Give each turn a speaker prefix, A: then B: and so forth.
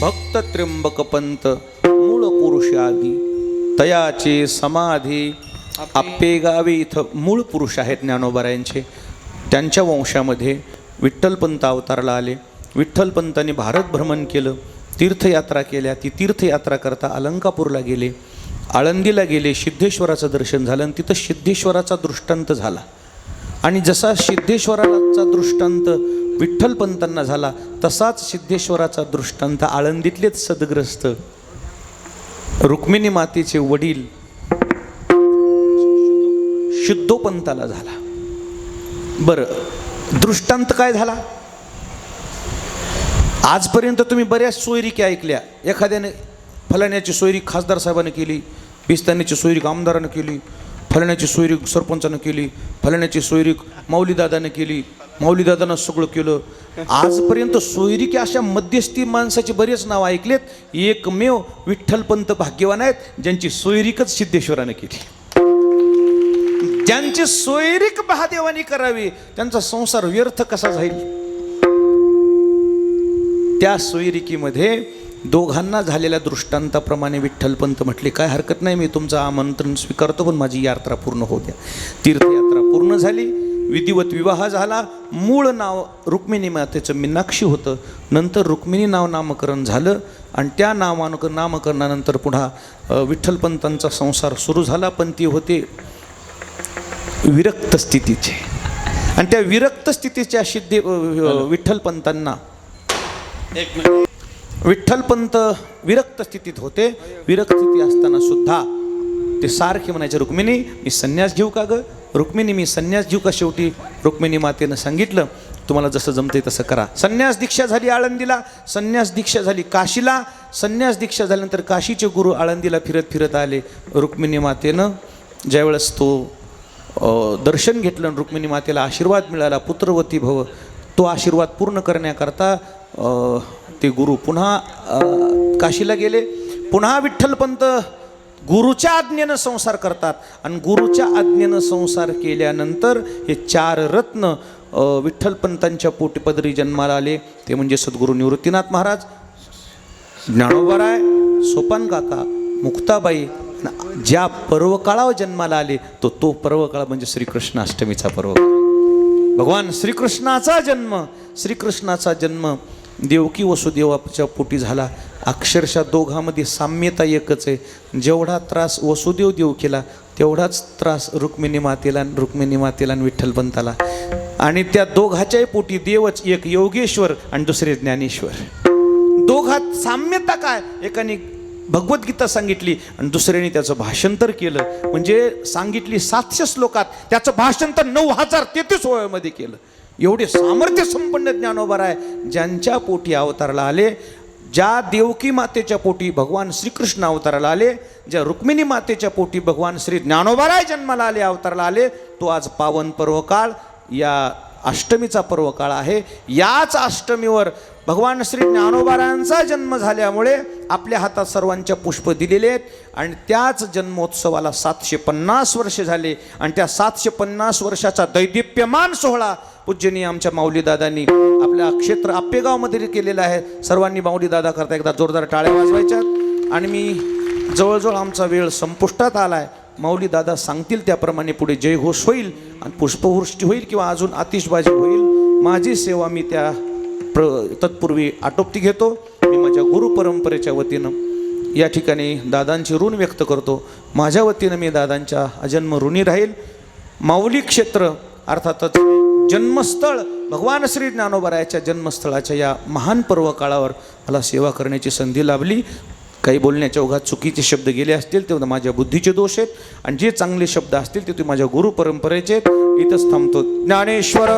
A: भक्त त्र्यंबक पंत मूळ पुरुषादी तयाचे समाधी आप्पे गावे इथं मूळ पुरुष आहेत ज्ञानोबारायांचे. त्यांच्या वंशामध्ये विठ्ठलपंत अवतारला आले. विठ्ठलपंतांनी भारत भ्रमण केलं तीर्थयात्रा केल्या. ती तीर्थयात्रा करता अलंकापूरला गेले. आळंदीला गेले सिद्धेश्वराचं दर्शन झालं आणि तिथं सिद्धेश्वराचा दृष्टांत झाला. आणि जसा सिद्धेश्वराचा दृष्टांत विठ्ठलपंतांना झाला तसाच सिद्धेश्वराचा दृष्टांत आळंदीतलेच सदग्रस्त रुक्मिणी मातेचे वडील शुद्धोपंताला झाला. बरं दृष्टांत काय झाला? आजपर्यंत तुम्ही बऱ्याच सोयरिकी ऐकल्या. एखाद्याने फलाण्याची सोयरी खासदार साहेबाने केली बिस्तानीची सोयरी आमदारानं केली फलाण्याची सोयरी सरपंचानं केली फलाण्याची सोयरीक माऊलीदादानं केली माऊलीदादानं सगळं केलं. आजपर्यंत सोयरिकी अशा मध्यस्थी माणसाचे बरेच नाव ऐकलेत. एकमेव विठ्ठलपंत भाग्यवान आहेत ज्यांची सोयरीकच सिद्धेश्वरानं केली. ज्यांची सोयरीक महादेवानी करावी त्यांचा संसार व्यर्थ कसा जाईल? त्या सोयरिकीमध्ये दोघांना झालेल्या दृष्टांताप्रमाणे विठ्ठलपंत म्हटले काय हरकत नाही मी तुमचं आमंत्रण स्वीकारतो पण माझी यात्रा पूर्ण होऊ द्या. तीर्थयात्रा पूर्ण झाली विधिवत विवाह झाला. मूळ नाव रुक्मिणी मातेचं मीनाक्षी होतं. नंतर रुक्मिणी नाव नामकरण झालं आणि त्या नामान नामकरणानंतर पुन्हा विठ्ठलपंतांचा संसार सुरू झाला पण ती होते विरक्त स्थितीचे. आणि त्या विरक्त स्थितीच्या सिद्धे विठ्ठलपंतांना
B: एक मिनिट.
A: विठ्ठलपंत विरक्त स्थितीत होते. विरक्त स्थिती असताना सुद्धा ते सारखे म्हणायचे रुक्मिणी मी संन्यास घेऊ का ग? रुक्मिणी मी संन्यास घेऊ का शेवटी? रुक्मिणी मातेनं सांगितलं तुम्हाला जसं जमते तसं करा. संन्यास दीक्षा झाली आळंदीला. संन्यास दीक्षा झाली काशीला. संन्यास दीक्षा झाल्यानंतर काशीचे गुरु आळंदीला फिरत फिरत आले. रुक्मिणी मातेनं ज्यावेळेस तो दर्शन घेतलं रुक्मिणी मातेला आशीर्वाद मिळाला पुत्रवती भव तो आशीर्वाद पूर्ण करण्याकरता ते गुरु पुन्हा काशीला गेले. पुन्हा विठ्ठलपंत गुरुच्या आज्ञेनं संसार करतात. आणि गुरुच्या आज्ञेनं संसार केल्यानंतर हे चार रत्न विठ्ठलपंतांच्या पोटीपदरी जन्माला आले. ते म्हणजे सद्गुरू निवृत्तीनाथ महाराज ज्ञानोबराय सोपान काका मुक्ताबाई ज्या पर्वकाळावर जन्माला आले तो तो पर्वकाळ म्हणजे श्रीकृष्ण अष्टमीचा पर्व भगवान श्रीकृष्णाचा जन्म श्रीकृष्णाचा जन्म देवकी वसुदेवाच्या पोटी झाला. अक्षरशः दोघांमध्ये साम्यता एकच आहे. जेवढा त्रास वसुदेव देव केला तेवढाच त्रास रुक्मिणी मातेला रुक्मिणी मातेला आणि विठ्ठलपंताला आणि त्या दोघाच्याही पोटी देवच एक योगेश्वर आणि दुसरे ज्ञानेश्वर. दोघात साम्यता काय? एकाने भगवद्गीता सांगितली आणि दुसऱ्याने त्याचं भाषांतर केलं. म्हणजे सांगितली सातशे श्लोकात त्याचं भाषांतर नऊ हजार तेहतीस वयामध्ये केलं. एवढे सामर्थ्य संपन्न ज्ञानोबर आहे ज्यांच्या पोटी अवताराला आले ज्या देवकी मातेच्या पोटी भगवान श्रीकृष्ण अवताराला आले ज्या रुक्मिणी मातेच्या पोटी भगवान श्री ज्ञानोबाराय जन्माला आले अवताराला आले तो आज पावन पर्वकाळ या अष्टमीचा पर्वकाळ आहे. याच अष्टमीवर भगवान श्री ज्ञानोबारायांचा जन्म झाल्यामुळे आपल्या हातात सर्वांच्या पुष्प दिलेले आहेत. आणि त्याच जन्मोत्सवाला सातशे पन्नास वर्ष झाले. आणि त्या सातशे पन्नास वर्षाचा दैदिप्यमान सोहळा पूज्यनीय आमच्या माऊलीदादांनी आपल्या क्षेत्र आप्पेगावमध्ये केलेला आहे. सर्वांनी माऊलीदादा करता एकदा जोरदार टाळ्या वाजवायच्यात आणि मी जवळजवळ आमचा वेळ संपुष्टात आला आहे माऊली दादा सांगतील त्याप्रमाणे पुढे जयघोष होईल आणि पुष्पवृष्टी होईल किंवा अजून आतिषबाजी होईल. माझी सेवा मी त्या प्र तत्पूर्वी आटोपती घेतो. गुरु परंपरेच्या वतीनं या ठिकाणी दादांची ऋण व्यक्त करतो. माझ्या वतीनं मी दादांच्या अजन्म ऋणी राहील. माऊली क्षेत्र अर्थातच जन्मस्थळ भगवान श्री ज्ञानोबरायाच्या जन्मस्थळाच्या या महान पर्व काळावर मला सेवा करण्याची संधी लाभली. काही बोलण्याच्या ओघात चुकीचे शब्द गेले असतील ते माझ्या बुद्धीचे दोष आहेत. आणि जे चांगले शब्द असतील ते तुम्ही माझ्या गुरु परंपरेचे इथंच थांबतो. ज्ञानेश्वर